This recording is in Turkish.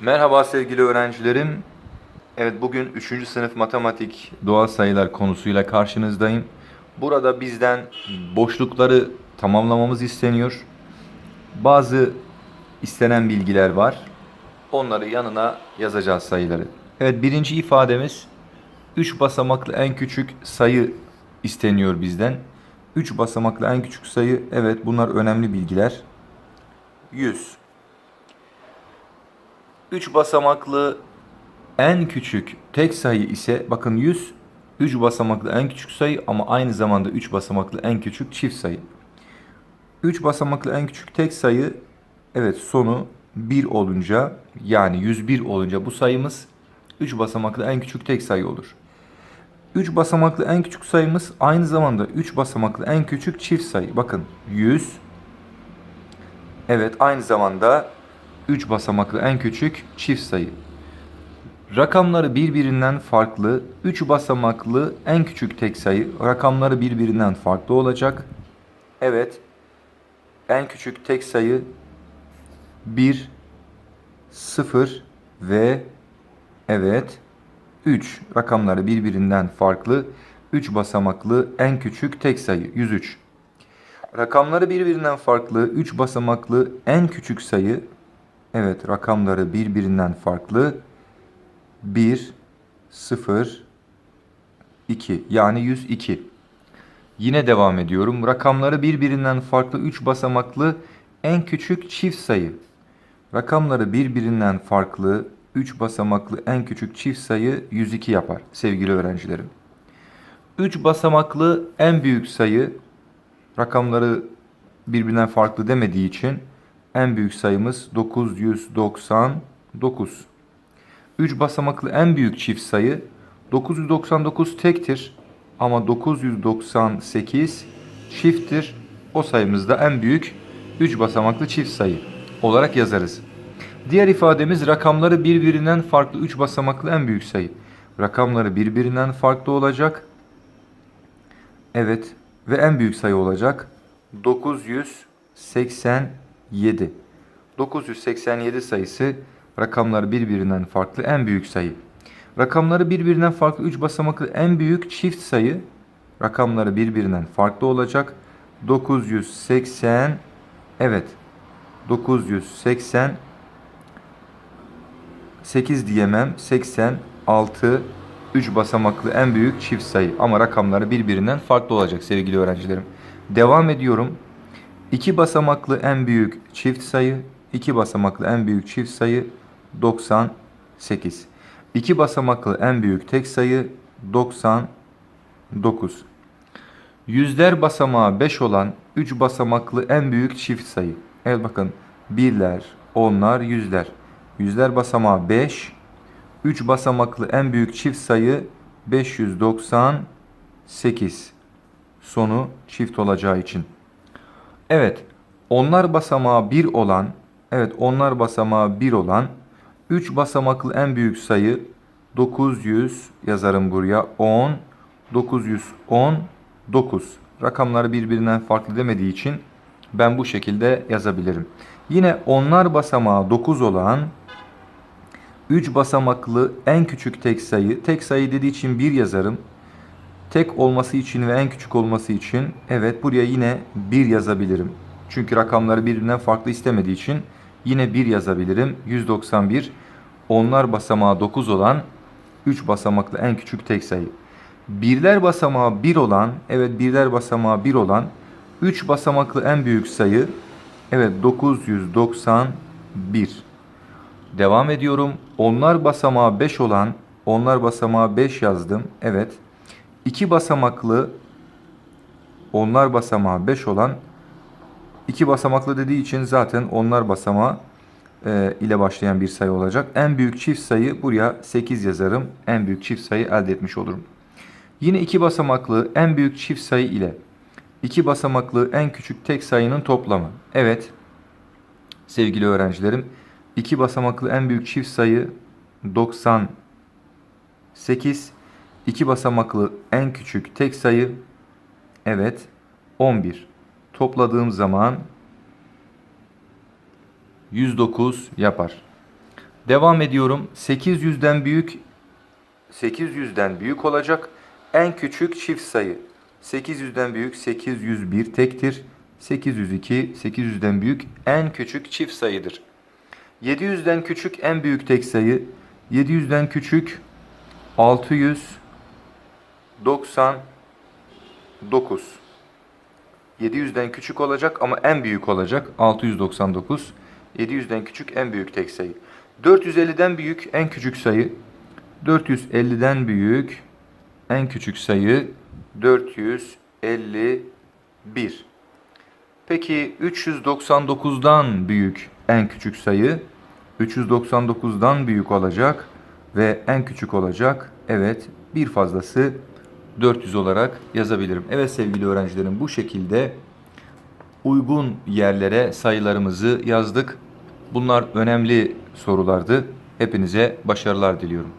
Merhaba sevgili öğrencilerim. Evet bugün 3. sınıf matematik doğal sayılar konusuyla karşınızdayım. Burada bizden boşlukları tamamlamamız isteniyor. Bazı istenen bilgiler var. Onları yanına yazacağız sayıları. Evet birinci ifademiz 3 basamaklı en küçük sayı isteniyor bizden. 3 basamaklı en küçük sayı evet bunlar önemli bilgiler. 100. 3 basamaklı en küçük tek sayı ise bakın 100 3 basamaklı en küçük sayı ama aynı zamanda 3 basamaklı en küçük çift sayı. 3 basamaklı en küçük tek sayı evet sonu 1 olunca yani 101 olunca bu sayımız 3 basamaklı en küçük tek sayı olur. 3 basamaklı en küçük sayımız aynı zamanda 3 basamaklı en küçük çift sayı. Bakın 100 Evet aynı zamanda 3 basamaklı en küçük çift sayı. Rakamları birbirinden farklı 3 basamaklı en küçük tek sayı rakamları birbirinden farklı olacak. Evet. En küçük tek sayı 1 0 ve evet 3 rakamları birbirinden farklı 3 basamaklı en küçük tek sayı 103. Rakamları birbirinden farklı 3 basamaklı en küçük sayı evet rakamları birbirinden farklı 1 0 2 yani 102. Yine devam ediyorum. Rakamları birbirinden farklı 3 basamaklı en küçük çift sayı. Rakamları birbirinden farklı 3 basamaklı en küçük çift sayı 102 yapar sevgili öğrencilerim. 3 basamaklı en büyük sayı rakamları birbirinden farklı demediği için en büyük sayımız 999. 3 basamaklı en büyük çift sayı 999 tektir ama 998 çifttir. O sayımızda en büyük 3 basamaklı çift sayı olarak yazarız. Diğer ifademiz rakamları birbirinden farklı 3 basamaklı en büyük sayı. Rakamları birbirinden farklı olacak. Evet ve en büyük sayı olacak 987. 987 sayısı rakamları birbirinden farklı en büyük sayı. Rakamları birbirinden farklı 3 basamaklı en büyük çift sayı rakamları birbirinden farklı olacak. 980 evet 980 8 diyemem 86 3 basamaklı en büyük çift sayı ama rakamları birbirinden farklı olacak sevgili öğrencilerim. Devam ediyorum. 2 basamaklı en büyük çift sayı 2 basamaklı en büyük çift sayı 98. 2 basamaklı en büyük tek sayı 99. Yüzler basamağı 5 olan 3 basamaklı en büyük çift sayı. Evet bakın birler, onlar, yüzler. Yüzler basamağı 5. 3 basamaklı en büyük çift sayı 598. Sonu çift olacağı için. Evet, onlar basamağı 1 olan, evet onlar basamağı 1 olan 3 basamaklı en büyük sayı 900 yazarım buraya 10 919 rakamları birbirinden farklı demediği için ben bu şekilde yazabilirim. Yine onlar basamağı 9 olan 3 basamaklı en küçük tek sayı tek sayı dediği için 1 yazarım. Tek olması için ve en küçük olması için evet buraya yine 1 yazabilirim. Çünkü rakamları birbirinden farklı istemediği için yine 1 yazabilirim. 191 onlar basamağı 9 olan 3 basamaklı en küçük tek sayı. Birler basamağı 1 olan, evet birler basamağı 1 olan 3 basamaklı en büyük sayı evet 991. Devam ediyorum. Onlar basamağı 5 olan, onlar basamağı 5 yazdım. Evet. 2 basamaklı onlar basamağı 5 olan 2 basamaklı dediği için zaten onlar basamağı e, ile başlayan bir sayı olacak. En büyük çift sayı buraya 8 yazarım. En büyük çift sayı elde etmiş olurum. Yine iki basamaklı en büyük çift sayı ile iki basamaklı en küçük tek sayının toplamı. Evet sevgili öğrencilerim iki basamaklı en büyük çift sayı 98 iki basamaklı en küçük tek sayı evet 11 topladığım zaman 109 yapar. Devam ediyorum. 800'den büyük 800'den büyük olacak. En küçük çift sayı. 800'den büyük 801 tektir. 802 800'den büyük en küçük çift sayıdır. 700'den küçük en büyük tek sayı. 700'den küçük 699. 700'den küçük olacak ama en büyük olacak 699. 700'den küçük en büyük tek sayı. 450'den büyük en küçük sayı. 450'den büyük en küçük sayı 451. Peki 399'dan büyük en küçük sayı 399'dan büyük olacak ve en küçük olacak. Evet, bir fazlası 400 olarak yazabilirim. Evet sevgili öğrencilerim bu şekilde uygun yerlere sayılarımızı yazdık. Bunlar önemli sorulardı. Hepinize başarılar diliyorum.